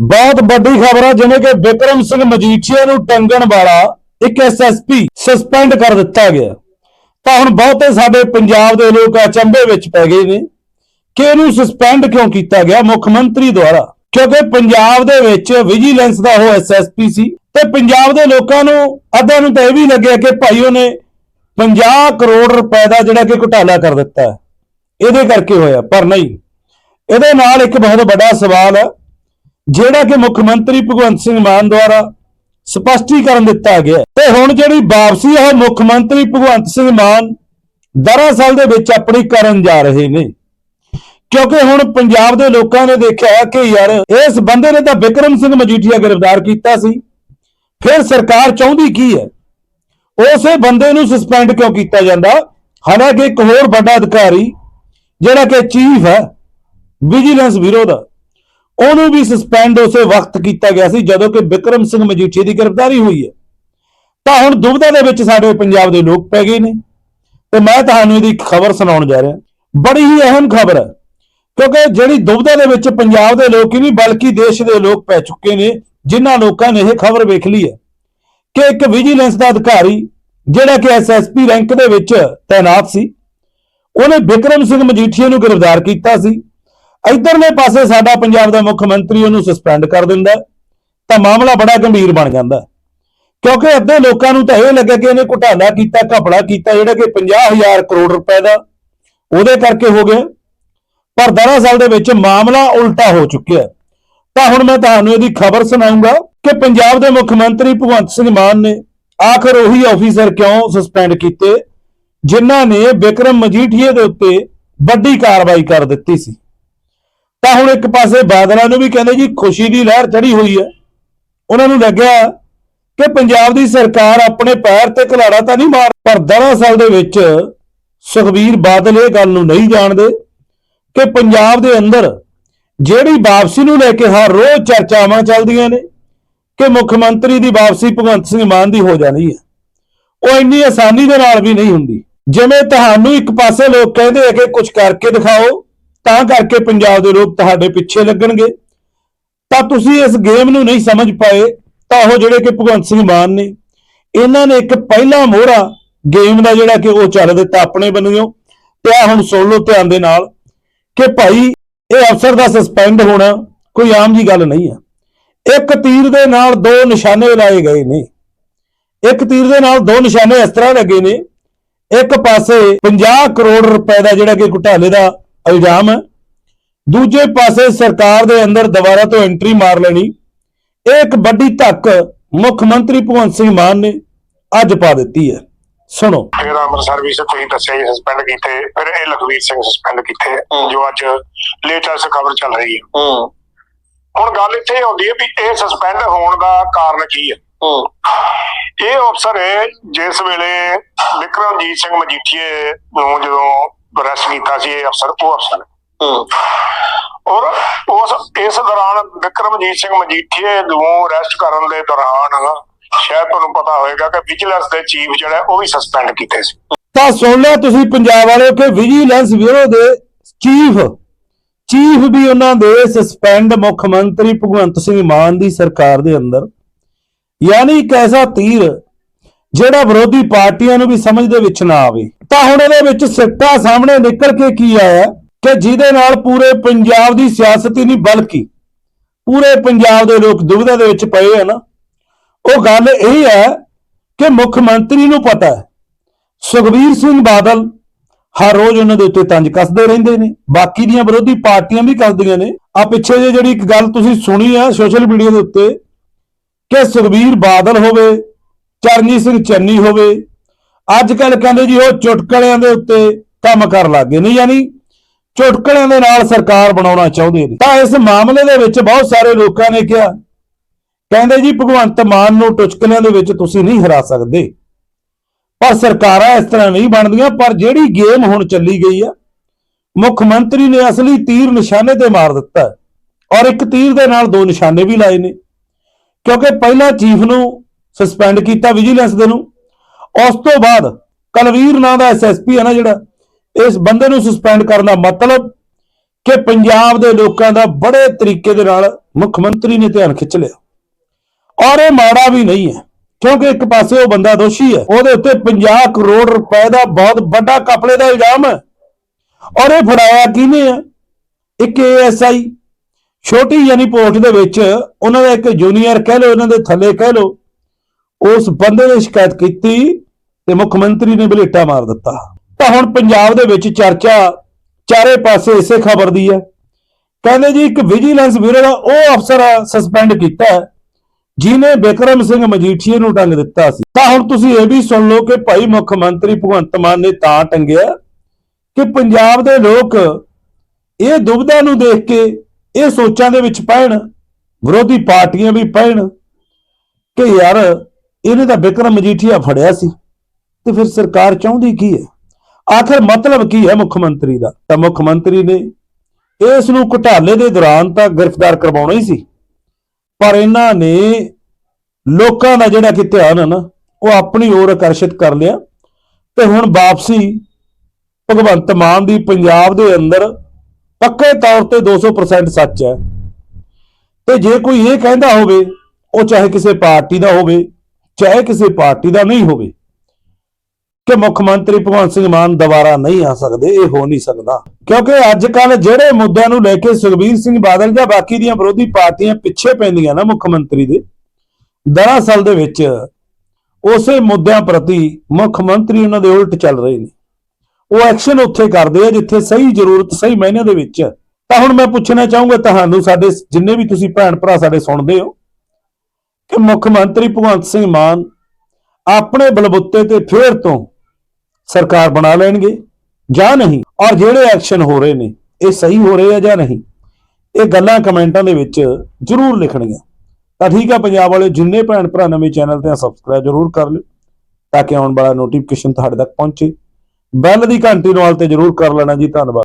ਬਹੁਤ ਵੱਡੀ ਖਬਰ ਹੈ ਜਿਵੇਂ ਕਿ ਵਿਕਰਮ ਸਿੰਘ ਮਜੀਠੀਆ ਨੂੰ ਟੰਗਣ ਵਾਲਾ ਇੱਕ ਐਸਐਸਪੀ ਸਸਪੈਂਡ ਕਰ ਦਿੱਤਾ ਗਿਆ। ਤਾਂ ਹੁਣ ਬਹੁਤੇ ਸਾਡੇ ਪੰਜਾਬ ਦੇ ਲੋਕ ਅਚੰਭੇ ਵਿੱਚ ਪੈ ਗਏ ਨੇ। ਕਿ ਇਹਨੂੰ ਸਸਪੈਂਡ ਕਿਉਂ ਕੀਤਾ ਗਿਆ ਮੁੱਖ ਮੰਤਰੀ ਦੁਆਰਾ? ਕਿਉਂਕਿ ਪੰਜਾਬ ਦੇ ਵਿੱਚ ਵਿਜੀਲੈਂਸ ਦਾ ਉਹ ਐਸਐਸਪੀ ਸੀ ਤੇ ਪੰਜਾਬ ਦੇ ਲੋਕਾਂ ਨੂੰ ਅੱਧਾ ਨੂੰ ਤਾਂ ਇਹ ਵੀ ਲੱਗਿਆ ਕਿ ਭਾਈ ਉਹਨੇ 50 ਕਰੋੜ ਰੁਪਏ ਦਾ ਜਿਹੜਾ ਕਿ ਘੁਟਾਲਾ ਕਰ ਦਿੱਤਾ। ਇਹਦੇ ਕਰਕੇ ਹੋਇਆ, ਪਰ ਨਹੀਂ। ਇਹਦੇ ਨਾਲ ਇੱਕ ਬਹੁਤ ਵੱਡਾ ਸਵਾਲ ਹੈ ਜਿਹੜਾ ਕਿ ਮੁੱਖ ਮੰਤਰੀ ਭਗਵੰਤ ਸਿੰਘ ਮਾਨ ਦੁਆਰਾ ਸਪਸ਼ਟੀਕਰਨ ਦਿੱਤਾ ਗਿਆ ਤੇ ਹੁਣ ਜਿਹੜੀ ਵਾਪਸੀ ਹੈ ਮੁੱਖ ਮੰਤਰੀ ਭਗਵੰਤ ਸਿੰਘ ਮਾਨ ਦਰਅਸਲ ਦੇ ਵਿੱਚ ਆਪਣੀ ਕਰਨ ਜਾ ਰਹੇ ਨੇ। ਕਿਉਂਕਿ ਹੁਣ ਪੰਜਾਬ ਦੇ ਲੋਕਾਂ ਨੇ ਦੇਖਿਆ ਕਿ ਯਾਰ, ਇਸ ਬੰਦੇ ਨੇ ਤਾਂ ਵਿਕਰਮ ਸਿੰਘ ਮਜੀਠੀਆ ਗ੍ਰਿਫਤਾਰ ਕੀਤਾ ਸੀ। ਫਿਰ ਸਰਕਾਰ ਚਾਹੁੰਦੀ ਕੀ ਹੈ? ਉਸੇ ਬੰਦੇ ਨੂੰ ਸਸਪੈਂਡ ਕਿਉਂ ਕੀਤਾ ਜਾਂਦਾ? ਹਾਲਾਂਕਿ ਇੱਕ ਹੋਰ ਵੱਡਾ ਅਧਿਕਾਰੀ, ਜਿਹੜਾ ਕਿ ਚੀਫ ਹੈ ਵਿਜੀਲੈਂਸ ਬਿਊਰੋ ਦਾ ਉਹਨੂੰ ਵੀ ਸਸਪੈਂਡ ਉਸੇ ਵਕਤ ਕੀਤਾ ਗਿਆ ਸੀ, ਜਦੋਂ ਕਿ ਵਿਕਰਮ ਸਿੰਘ ਮਜੀਠੀਆ ਦੀ ਗ੍ਰਿਫਤਾਰੀ ਹੋਈ ਹੈ। ਤਾਂ ਹੁਣ ਦੁਬਿਧਾ ਦੇ ਵਿੱਚ ਸਾਡੇ ਪੰਜਾਬ ਦੇ ਲੋਕ ਪੈ ਗਏ ਨੇ। ਤੇ ਮੈਂ ਤੁਹਾਨੂੰ ਇਹਦੀ ਖਬਰ ਸੁਣਾਉਣ ਜਾ ਰਿਹਾ। ਬੜੀ ਹੀ ਅਹਿਮ ਖਬਰ ਹੈ, ਕਿਉਂਕਿ ਜਿਹੜੀ ਦੁਬਿਧਾ ਦੇ ਵਿੱਚ ਪੰਜਾਬ ਦੇ ਲੋਕ ਹੀ ਨਹੀਂ, ਬਲਕਿ ਦੇਸ਼ ਦੇ ਲੋਕ ਪੈ ਚੁੱਕੇ ਨੇ, ਜਿਨ੍ਹਾਂ ਲੋਕਾਂ ਨੇ ਇਹ ਖਬਰ ਵੇਖ ਲਈ ਹੈ ਕਿ ਇੱਕ ਵਿਜੀਲੈਂਸ ਦਾ ਅਧਿਕਾਰੀ, ਜਿਹੜਾ ਕਿ ਐਸਐਸਪੀ ਰੈਂਕ ਦੇ ਵਿੱਚ ਤਾਇਨਾਤ ਸੀ, ਉਹਨੇ ਵਿਕਰਮ ਸਿੰਘ ਮਜੀਠੀਆ ਨੂੰ ਗ੍ਰਿਫਤਾਰ ਕੀਤਾ ਸੀ। ਇਧਰਲੇ ਪਾਸੇ ਸਾਡਾ ਪੰਜਾਬ ਦਾ ਮੁੱਖ ਮੰਤਰੀ ਉਹਨੂੰ ਸਸਪੈਂਡ ਕਰ ਦਿੰਦਾ ਤਾਂ ਮਾਮਲਾ ਬੜਾ ਗੰਭੀਰ ਬਣ ਜਾਂਦਾ ਕਿਉਂਕਿ ਅੱਧੇ ਲੋਕਾਂ ਨੂੰ ਤਾਂ ਇਹ ਲੱਗਿਆ ਕਿ ਇਹਨੇ ਘੁਟਾਲਾ ਕੀਤਾ, ਘਪਲਾ ਕੀਤਾ, ਜਿਹੜਾ ਕਿ 50000 ਕਰੋੜ ਰੁਪਏ ਦਾ ਉਹਦੇ ਕਰਕੇ ਹੋ ਗਿਆ। ਪਰ ਦਰਅਸਲ ਦੇ ਵਿੱਚ ਮਾਮਲਾ ਉਲਟਾ ਹੋ ਚੁੱਕਿਆ ਤਾਂ ਹੁਣ ਮੈਂ ਤੁਹਾਨੂੰ ਇਹਦੀ ਖਬਰ ਸੁਣਾਉਂਗਾ ਕਿ ਪੰਜਾਬ ਦੇ ਮੁੱਖ ਮੰਤਰੀ ਭਗਵੰਤ ਸਿੰਘ ਮਾਨ ਨੇ ਆਖਰ ਉਹੀ ਅਫੀਸਰ ਕਿਉਂ ਸਸਪੈਂਡ ਕੀਤੇ, ਜਿਨ੍ਹਾਂ ਨੇ ਵਿਕਰਮ ਮਜੀਠੀਏ ਦੇ ਉੱਤੇ ਵੱਡੀ ਕਾਰਵਾਈ ਕਰ ਦਿੱਤੀ ਸੀ। ਤਾਂ ਹੁਣ ਇੱਕ ਪਾਸੇ ਬਾਦਲਾਂ ਨੂੰ ਵੀ ਕਹਿੰਦੇ ਜੀ ਖੁਸ਼ੀ ਦੀ ਲਹਿਰ ਚੜੀ ਹੋਈ ਹੈ। ਉਹਨਾਂ ਨੂੰ ਲੱਗਿਆ ਕਿ ਪੰਜਾਬ ਦੀ ਸਰਕਾਰ ਆਪਣੇ ਪੈਰ ਤੇ ਘਲਾੜਾ ਤਾਂ ਨਹੀਂ ਮਾਰ ਪਰ ਦਰਅਸਲ ਦੇ ਵਿੱਚ ਸੁਖਬੀਰ ਬਾਦਲ ਇਹ ਗੱਲ ਨੂੰ ਨਹੀਂ ਜਾਣਦੇ ਕਿ ਪੰਜਾਬ ਦੇ ਅੰਦਰ ਜਿਹੜੀ ਵਾਪਸੀ ਨੂੰ ਲੈ ਕੇ ਹਰ ਰੋਜ਼ ਚਰਚਾਵਾਂ ਚੱਲਦੀਆਂ ਨੇ, ਕਿ ਮੁੱਖ ਮੰਤਰੀ ਦੀ ਵਾਪਸੀ ਭਗਵੰਤ ਸਿੰਘ ਮਾਨ ਦੀ ਹੋ ਜਾਣੀ ਹੈ। ਉਹ ਇੰਨੀ ਆਸਾਨੀ ਦੇ ਨਾਲ ਵੀ ਨਹੀਂ ਹੁੰਦੀ। ਜਿਵੇਂ ਤੁਹਾਨੂੰ ਇੱਕ ਪਾਸੇ ਲੋਕ ਕਹਿੰਦੇ ਆ ਕਿ ਕੁਝ ਕਰਕੇ ਦਿਖਾਓ ਤਾਂ ਕਰਕੇ ਪੰਜਾਬ ਦੇ ਲੋਕ ਤੁਹਾਡੇ ਪਿੱਛੇ ਲੱਗਣਗੇ। ਤਾਂ ਤੁਸੀਂ ਇਸ ਗੇਮ ਨੂੰ ਨਹੀਂ ਸਮਝ ਪਾਏ, ਤਾਂ ਉਹ ਜਿਹੜੇ ਕਿ ਭਗਵੰਤ ਸਿੰਘ ਮਾਨ ਨੇ, ਇਹਨਾਂ ਨੇ ਇੱਕ ਪਹਿਲਾ ਮੋਹਰਾ ਗੇਮ ਦਾ ਜਿਹੜਾ ਕਿ ਉਹ ਚੱਲ ਦਿੱਤਾ ਆਪਣੇ ਬੰਨਿਓ ਤੇ ਆ ਹੁਣ ਸੁਣ ਲਓ ਧਿਆਨ ਦੇ ਨਾਲ ਕਿ ਭਾਈ ਇਹ ਅਫਸਰ ਦਾ ਸਸਪੈਂਡ ਹੋਣਾ ਕੋਈ ਆਮ ਜੀ ਗੱਲ ਨਹੀਂ ਹੈ ਇੱਕ ਤੀਰ ਦੇ ਨਾਲ ਦੋ ਨਿਸ਼ਾਨੇ ਲਾਏ ਗਏ ਨੇ। ਇੱਕ ਤੀਰ ਦੇ ਨਾਲ ਦੋ ਨਿਸ਼ਾਨੇ ਇਸ ਤਰ੍ਹਾਂ ਲੱਗੇ ਨੇ। ਇੱਕ ਪਾਸੇ 50 ਕਰੋੜ ਰੁਪਏ ਦਾ ਜਿਹੜਾ ਕਿ ਘੁਟਾਲੇ ਦਾ ਇਲਜ਼ਾਮ ਹੈ ਦੂਜੇ ਪਾਸੇ ਸਰਕਾਰ ਦੇ ਅੰਦਰ ਦੁਬਾਰਾ ਤੋਂ ਐਂਟਰੀ ਮਾਰ ਲੈਣੀ। ਇਹ ਇੱਕ ਵੱਡੀ ਧੱਕ ਮੁੱਖ ਮੰਤਰੀ ਭਗਵੰਤ ਸਿੰਘ ਮਾਨ ਨੇ ਅੱਜ ਪਾ ਦਿੱਤੀ ਹੈ। ਸੁਣੋ। ਫਿਰ ਅੰਮ੍ਰਿਤਸਰ ਵੀ ਤੁਸੀਂ ਦੱਸਿਆ ਜੀ ਸਸਪੈਂਡ ਕੀਤੇ ਫਿਰ ਇਹ ਲਖਵੀਰ ਸਿੰਘ ਸਸਪੈਂਡ ਕੀਤੇ ਜੋ ਅੱਜ ਲੇਟੈਸਟ ਖਬਰ ਚੱਲ ਰਹੀ ਹੈ। ਹੂੰ। ਹੁਣ ਗੱਲ ਇੱਥੇ ਆਉਂਦੀ ਹੈ ਵੀ ਇਹ ਸਸਪੈਂਡ ਹੋਣ ਦਾ ਕਾਰਨ ਕੀ ਹੈ। ਹੂੰ। ਇਹ ਅਫਸਰ ਹੈ ਜਿਸ ਵੇਲੇ ਵਿਕਰਮਜੀਤ ਸਿੰਘ ਮਜੀਠੀਏ ਨੂੰ ਜਦੋਂ ਸੀ ਇਹ ਅਫਸਰ ਉਹ ਅਫਸਰ ਔਰ ਉਸ ਇਸ ਦੌਰਾਨ ਵਿਕਰਮਜੀਤ ਸਿੰਘ ਮਜੀਠੀਏ ਨੂੰ ਅਰੈਸਟ ਕਰਨ ਦੇ ਦੌਰਾਨ ਸ਼ਾਇਦ ਤੁਹਾਨੂੰ ਪਤਾ ਹੋਵੇਗਾ ਕਿ ਵਿਜੀਲੈਂਸ ਦੇ ਚੀਫ ਜਿਹੜਾ ਉਹ ਵੀ ਸਸਪੈਂਡ ਕੀਤੇ ਸੀ। ਤਾਂ ਸੁਣ ਲਿਆ ਤੁਸੀਂ ਪੰਜਾਬ ਵਾਲਿਓ ਕਿ ਵਿਜੀਲੈਂਸ ਬਿਊਰੋ ਦੇ ਚੀਫ ਚੀਫ ਵੀ ਉਹਨਾਂ ਦੇ ਸਸਪੈਂਡ ਮੁੱਖ ਮੰਤਰੀ ਭਗਵੰਤ ਸਿੰਘ ਮਾਨ ਦੀ ਸਰਕਾਰ ਦੇ ਅੰਦਰ। ਯਾਨੀ ਇੱਕ ਐਸਾ ਤੀਰ ਜਿਹੜਾ ਵਿਰੋਧੀ ਪਾਰਟੀਆਂ ਨੂੰ ਵੀ ਸਮਝ ਦੇ ਵਿੱਚ ਨਾ ਆਵੇ। ਤਾਂ ਹੁਣ ਇਹਦੇ ਵਿੱਚ ਸਿੱਟਾ ਸਾਹਮਣੇ ਨਿਕਲ ਕੇ ਕੀ ਆਇਆ ਕਿ ਜਿਹਦੇ ਨਾਲ ਪੂਰੇ ਪੰਜਾਬ ਦੀ ਸਿਆਸਤ ਹੀ ਨਹੀਂ ਬਲਕਿ, ਪੂਰੇ ਪੰਜਾਬ ਦੇ ਲੋਕ ਦੁਬਿਧਾ ਦੇ ਵਿੱਚ ਪਏ ਆ ਉਹ ਗੱਲ ਇਹ ਹੈ ਕਿ ਮੁੱਖ ਮੰਤਰੀ ਨੂੰ ਪਤਾ ਹੈ, ਸੁਖਬੀਰ ਸਿੰਘ ਬਾਦਲ ਹਰ ਰੋਜ਼ ਉਹਨਾਂ ਦੇ ਉੱਤੇ ਤੰਜ ਕੱਸਦੇ ਰਹਿੰਦੇ ਨੇ, ਬਾਕੀ ਦੀਆਂ ਵਿਰੋਧੀ ਪਾਰਟੀਆਂ ਵੀ ਕੱਸਦੀਆਂ ਨੇ। ਆ ਪਿੱਛੇ ਜੇ ਜਿਹੜੀ ਇੱਕ ਗੱਲ ਤੁਸੀਂ ਸੁਣੀ ਆ ਸੋਸ਼ਲ ਮੀਡੀਆ ਦੇ ਉੱਤੇ ਕਿ ਸੁਖਬੀਰ ਬਾਦਲ ਹੋਵੇ, ਚਰਨਜੀਤ ਸਿੰਘ ਚੰਨੀ ਹੋਵੇ ਅੱਜ ਕੱਲ ਕਹਿੰਦੇ ਜੀ ਉਹ ਚੁਟਕਲਿਆਂ ਦੇ ਉੱਤੇ ਕੰਮ ਕਰ ਲੱਗੇ ਨੇ ਯਾਨੀ ਚੁਟਕਲਿਆਂ ਦੇ ਨਾਲ ਸਰਕਾਰ ਬਣਾਉਣਾ ਚਾਹੁੰਦੇ ਨੇ। ਤਾਂ ਇਸ ਮਾਮਲੇ ਦੇ ਵਿੱਚ ਬਹੁਤ ਸਾਰੇ ਲੋਕਾਂ ਨੇ ਕਿਹਾ, ਕਹਿੰਦੇ ਜੀ ਭਗਵੰਤ ਮਾਨ ਨੂੰ ਟੁਚਕਲਿਆਂ ਦੇ ਵਿੱਚ ਤੁਸੀਂ ਨਹੀਂ ਹਰਾ ਸਕਦੇ। ਪਰ ਸਰਕਾਰਾਂ ਇਸ ਤਰ੍ਹਾਂ ਨਹੀਂ ਬਣਦੀਆਂ, ਪਰ ਜਿਹੜੀ ਗੇਮ ਹੁਣ ਚੱਲੀ ਗਈ ਆ, ਮੁੱਖ ਮੰਤਰੀ ਨੇ ਅਸਲੀ ਤੀਰ ਨਿਸ਼ਾਨੇ ਤੇ ਮਾਰ ਦਿੱਤਾ ਔਰ ਇੱਕ ਤੀਰ ਦੇ ਨਾਲ ਦੋ ਨਿਸ਼ਾਨੇ ਵੀ ਲਾਏ ਨੇ। ਕਿਉਂਕਿ ਪਹਿਲਾਂ ਚੀਫ ਨੂੰ ਸਸਪੈਂਡ ਕੀਤਾ ਵਿਜੀਲੈਂਸ ਦੇ ਨੂੰ ਉਸ ਤੋਂ ਬਾਅਦ ਕਲਵੀਰ ਨਾਂ ਦਾ ਐਸਐਸਪੀ ਹੈ ਨਾ ਜਿਹੜਾ, ਇਸ ਬੰਦੇ ਨੂੰ ਸਸਪੈਂਡ ਕਰਨ ਦਾ ਮਤਲਬ ਕਿ ਪੰਜਾਬ ਦੇ ਲੋਕਾਂ ਦਾ ਬੜੇ ਤਰੀਕੇ ਦੇ ਨਾਲ ਮੁੱਖ ਮੰਤਰੀ ਨੇ ਧਿਆਨ ਖਿੱਚ ਲਿਆ। ਔਰ ਇਹ ਮਾੜਾ ਵੀ ਨਹੀਂ ਹੈ, ਕਿਉਂਕਿ ਇੱਕ ਪਾਸੇ ਉਹ ਬੰਦਾ ਦੋਸ਼ੀ ਹੈ, ਉਹਦੇ ਉੱਤੇ 50 ਕਰੋੜ ਰੁਪਏ ਦਾ ਬਹੁਤ ਵੱਡਾ ਕਪੜੇ ਦਾ ਇਲਜ਼ਾਮ ਹੈ। ਔਰ ਇਹ ਫੜਾਇਆ ਕਿਹਨੇ ਹੈ? ਇੱਕ ਏਐਸਆਈ ਛੋਟੀ ਯਾਨੀ ਪੋਸਟ ਦੇ ਵਿੱਚ ਉਹਨਾਂ ਦਾ ਇੱਕ ਜੂਨੀਅਰ ਕਹਿ ਲਓ, ਉਹਨਾਂ ਦੇ ਥੱਲੇ ਕਹਿ ਲਓ, ਉਸ ਬੰਦੇ ਨੇ ਸ਼ਿਕਾਇਤ ਕੀਤੀ ਤੇ ਮੁੱਖ ਮੰਤਰੀ ਨੇ ਬਲੇਟਾ ਮਾਰ ਦਿੱਤਾ। ਤਾਂ ਹੁਣ ਪੰਜਾਬ ਦੇ ਵਿੱਚ ਚਰਚਾ ਚਾਰੇ ਪਾਸੇ ਇਸੇ ਖਬਰ ਦੀ ਹੈ। ਕਹਿੰਦੇ ਜੀ, ਇੱਕ ਵਿਜੀਲੈਂਸ ਬਿਊਰੋ ਦਾ ਉਹ ਅਫਸਰ ਸਸਪੈਂਡ ਕੀਤਾ ਹੈ ਜਿਨੇ ਬਿਕਰਮ ਸਿੰਘ ਮਜੀਠੀਏ ਨੂੰ ਟੰਗ ਦਿੱਤਾ ਸੀ। ਤਾਂ ਹੁਣ ਤੁਸੀਂ ਇਹ ਵੀ ਸੁਣ ਲਓ ਕਿ ਭਾਈ ਮੁੱਖ ਮੰਤਰੀ ਭਗਵੰਤ ਮਾਨ ਨੇ ਤਾਂ ਟੰਗਿਆ ਕਿ ਪੰਜਾਬ ਦੇ ਲੋਕ ਇਹ ਦੁਬਿਧਾ ਨੂੰ ਦੇਖ ਕੇ ਇਹ ਸੋਚਾਂ ਦੇ ਵਿੱਚ ਪੈਣ, ਵਿਰੋਧੀ ਪਾਰਟੀਆਂ ਵੀ ਪੈਣ ਕਿ ਯਾਰ ਇਹਨੇ ਤਾਂ ਬਿਕਰਮ ਮਜੀਠੀਆ ਫੜਿਆ ਸੀ। ਤੇ ਫਿਰ ਸਰਕਾਰ ਚਾਹੁੰਦੀ ਕੀ ਹੈ? ਆਖਰ ਮਤਲਬ ਕੀ ਹੈ ਮੁੱਖ ਮੰਤਰੀ ਦਾ? ਤਾਂ ਮੁੱਖ ਮੰਤਰੀ ਨੇ ਇਸ ਨੂੰ ਘੁਟਾਲੇ ਦੇ ਦੌਰਾਨ ਤਾਂ ਗ੍ਰਿਫਤਾਰ ਕਰਵਾਉਣਾ ਹੀ ਸੀ। ਪਰ ਇਹਨਾਂ ਨੇ ਲੋਕਾਂ ਦਾ ਜਿਹੜਾ ਕਿ ਧਿਆਨ ਹੈ ਨਾ, ਉਹ ਆਪਣੀ ओर ਆਕਰਸ਼ਿਤ ਕਰ ਲਿਆ ਤੇ ਹੁਣ ਵਾਪਸੀ ਭਗਵੰਤ ਮਾਨ ਦੀ ਪੰਜਾਬ ਦੇ ਅੰਦਰ ਪੱਕੇ ਤੌਰ ਤੇ 200% ਸੱਚ ਹੈ। ਤੇ ਜੇ ਕੋਈ ਇਹ ਕਹਿੰਦਾ ਹੋਵੇ, ਉਹ ਚਾਹੇ ਕਿਸੇ ਪਾਰਟੀ ਦਾ ਹੋਵੇ, ਚਾਹੇ ਕਿਸੇ ਪਾਰਟੀ ਦਾ ਨਹੀਂ ਹੋਵੇ ਕਿ ਮੁੱਖ ਮੰਤਰੀ ਭਗਵੰਤ ਸਿੰਘ ਮਾਨ ਦੁਬਾਰਾ ਨਹੀਂ ਆ ਸਕਦੇ, ਇਹ ਹੋ ਨਹੀਂ ਸਕਦਾ। ਕਿਉਂਕਿ ਅੱਜ ਕੱਲ ਜਿਹੜੇ ਮੁੱਦਿਆਂ ਨੂੰ ਲੈ ਕੇ ਸੁਖਬੀਰ ਸਿੰਘ ਬਾਦਲ ਜਾਂ ਬਾਕੀ ਦੀਆਂ ਵਿਰੋਧੀ ਪਾਰਟੀਆਂ ਪਿੱਛੇ ਪੈਂਦੀਆਂ ਨਾ ਮੁੱਖ ਮੰਤਰੀ ਦੇ, ਦਰਅਸਲ ਦੇ ਵਿੱਚ ਉਸੇ ਮੁੱਦਿਆਂ ਪ੍ਰਤੀ ਮੁੱਖ ਮੰਤਰੀ ਉਹਨਾਂ ਦੇ ਉਲਟ ਚੱਲ ਰਹੇ ਨੇ। ਉਹ ਐਕਸ਼ਨ ਉੱਥੇ ਕਰਦੇ ਆ ਜਿੱਥੇ ਸਹੀ ਜ਼ਰੂਰਤ, ਸਹੀ ਮਾਇਨਿਆਂ ਦੇ ਵਿੱਚ। ਤਾਂ ਹੁਣ ਮੈਂ ਪੁੱਛਣਾ ਚਾਹੂੰਗਾ ਤੁਹਾਨੂੰ, ਸਾਡੇ ਜਿੰਨੇ ਵੀ ਤੁਸੀਂ ਭੈਣ ਭਰਾ ਸਾਡੇ ਸੁਣਦੇ ਹੋ, ਕਿ ਮੁੱਖ ਮੰਤਰੀ ਭਗਵੰਤ ਸਿੰਘ ਮਾਨ ਆਪਣੇ ਬਲਬੁੱਤੇ ਤੇ ਫੇਰ ਤੋਂ ਸਰਕਾਰ ਬਣਾ ਲੈਣਗੇ ਜਾਂ ਨਹੀਂ? ਔਰ ਜਿਹੜੇ ਐਕਸ਼ਨ ਹੋ ਰਹੇ ਨੇ, ਇਹ ਸਹੀ ਹੋ ਰਹੇ ਆ ਜਾਂ ਨਹੀਂ? ਇਹ ਗੱਲਾਂ ਕਮੈਂਟਾਂ ਦੇ ਵਿੱਚ ਜਰੂਰ ਲਿਖਣੀਆਂ ਤਾਂ ਠੀਕ ਆ ਪੰਜਾਬ ਵਾਲੇ ਜਿੰਨੇ ਭੈਣ ਭਰਾ ਨਵੇਂ ਚੈਨਲ ਤੇ ਸਬਸਕ੍ਰਾਈਬ ਜਰੂਰ ਕਰ ਲਿਓ, ਤਾਂ ਕਿ ਆਉਣ ਵਾਲਾ ਨੋਟੀਫਿਕੇਸ਼ਨ ਤੁਹਾਡੇ ਤੱਕ ਪਹੁੰਚੇ। ਬੈਲ ਦੀ ਘੰਟੀ ਨਾਲ ਤੇ ਜਰੂਰ ਕਰ ਲੈਣਾ ਜੀ, ਧੰਨਵਾਦ।